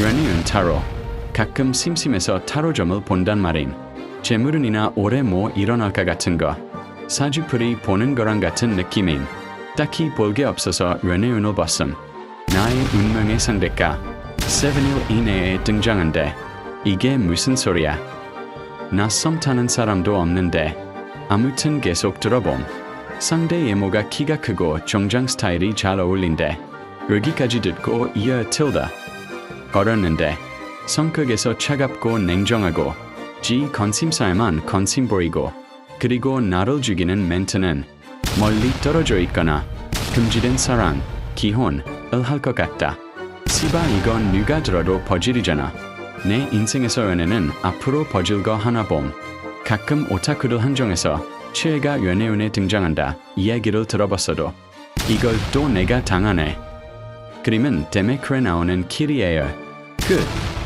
연이은 타로. 가끔 심심해서 타로점을 본단 말임. 재물운이나 올해 뭐 일어날까 같은 거. 사주풀이 보는 거랑 같은 느낌임. 딱히 볼 게 없어서 연애운을 봤음. 나의 운명의 상대가 7일 이내에 등장한대. 이게 무슨 소리야? 나썸 타는 사람도 없는데. 아무튼 계속 들어봄. 상대 예모가 키가 크고 정장 스타일이 잘 어울린대. 여기까지 듣고 이어 tilda. 걸었는데 성격에서 차갑고 냉정하고 지 관심사에만 관심 보이고 그리고 나를 죽이는 멘트는 멀리 떨어져 있거나 금지된 사랑, 기혼을 할 것 같다. 시바 이건 누가 들어도 버질이잖아. 내 인생에서 연애는 앞으로 버질 거 하나 봄. 가끔 오타쿠들 한정에서 최애가 연애운에 등장한다. 이야기를 들어봤어도 이걸 또 내가 당하네. 그림은 데메크에 나오는 키리에요. good.